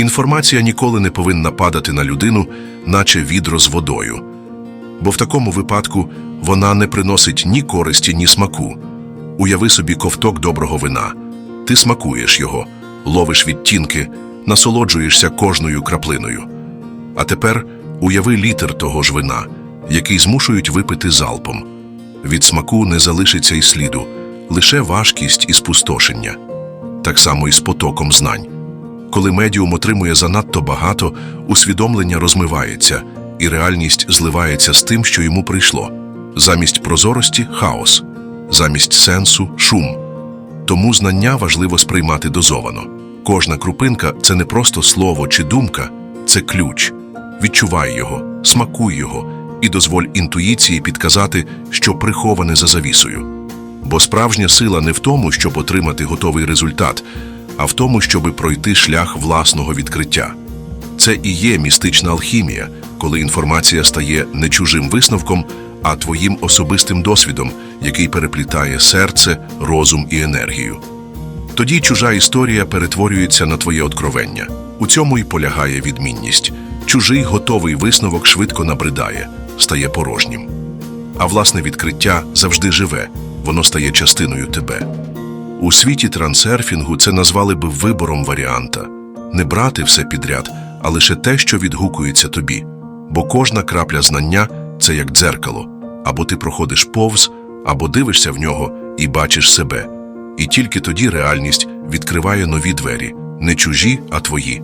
Інформація ніколи не повинна падати на людину, наче відро з водою. Бо в такому випадку вона не приносить ні користі, ні смаку. Уяви собі ковток доброго вина. Ти смакуєш його, ловиш відтінки, насолоджуєшся кожною краплиною. А тепер уяви літр того ж вина, який змушують випити залпом. Від смаку не залишиться і сліду, лише важкість і спустошення. Так само і з потоком знань. Коли медіум отримує занадто багато, усвідомлення розмивається, і реальність зливається з тим, що йому прийшло. Замість прозорості хаос, замість сенсу шум. Тому знання важливо сприймати дозовано. Кожна крупинка це не просто слово чи думка, це ключ. Відчувай його, смакуй його і дозволь інтуїції підказати, що приховане за завісою. Бо справжня сила не в тому, щоб отримати готовий результат, а в тому, щоб пройти шлях власного відкриття. Це і є містична алхімія, коли інформація стає не чужим висновком, а твоїм особистим досвідом, який переплітає серце, розум і енергію. Тоді чужа історія перетворюється на твоє откровення. У цьому й полягає відмінність. Чужий готовий висновок швидко набридає, стає порожнім. А власне відкриття завжди живе, воно стає частиною тебе. У світі трансерфінгу це назвали би вибором варіанта не брати все підряд, а лише те, що відгукується тобі. Бо кожна крапля знання це як дзеркало, або ти проходиш повз, або дивишся в нього і бачиш себе. І тільки тоді реальність відкриває нові двері, не чужі, а твої.